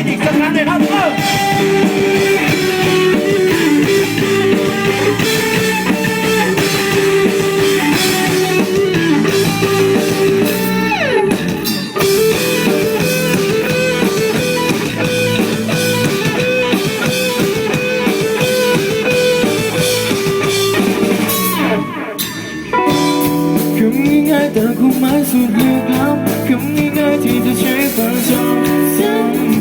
คิดอีกสักครั้งเลยครับเออคำง่ายๆแต่ความหมายสุดลึกล้ำคำง่ายๆที่จะใช้ฟังจำซ้ำ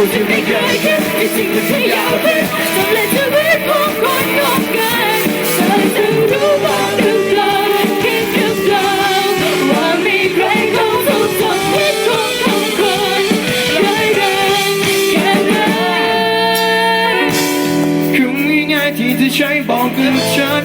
ยอมพูดจะไม่เคยคิดไม่จริงที่อยากเป็นจำเลยชีวิตของคนงงกันเธอจะรู้บ้างหรือเปล่าคิดกับเราว่ามีใครเขาทุกทนชีวิตของของคนร้ายแรงแค่ไหนคำง่ายๆที่จะใช้บอกกับฉัน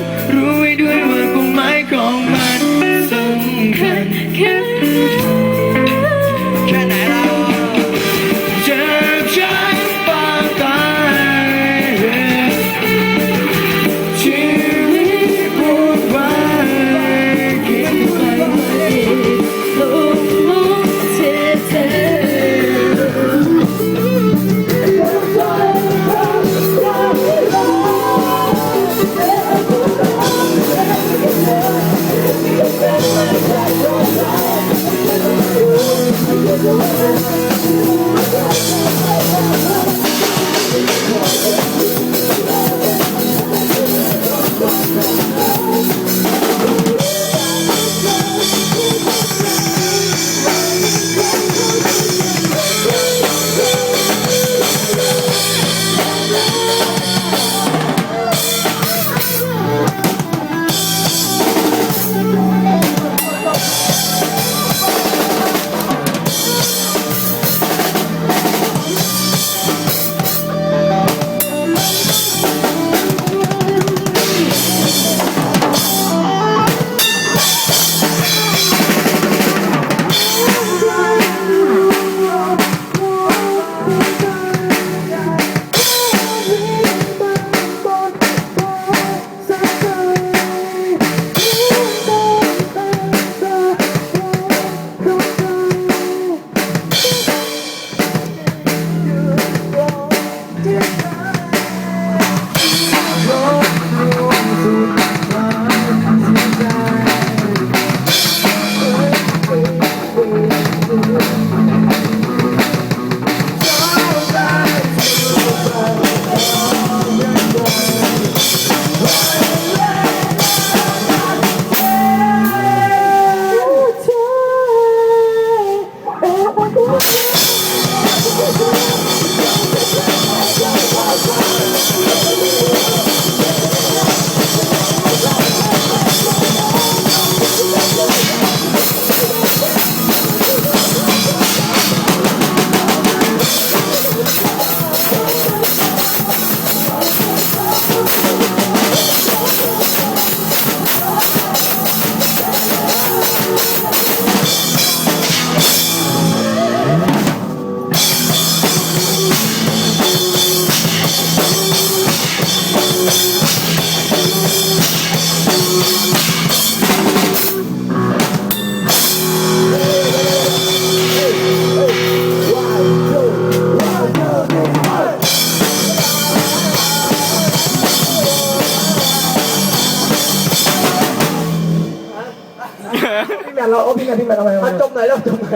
พี่แมนเราเอาพี่แมนพี่แมนทำไมทำไมจบไหนแล้วจบไหน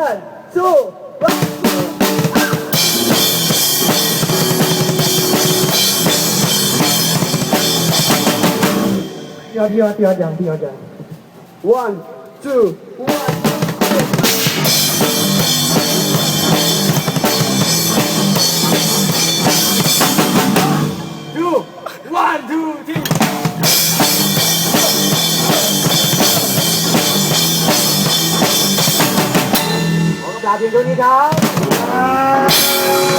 one two one พี่ยอดพี่ยอดพี่ยอดยังพี่ยอดยัง one two one ลาเพียงเท่านี้ครับ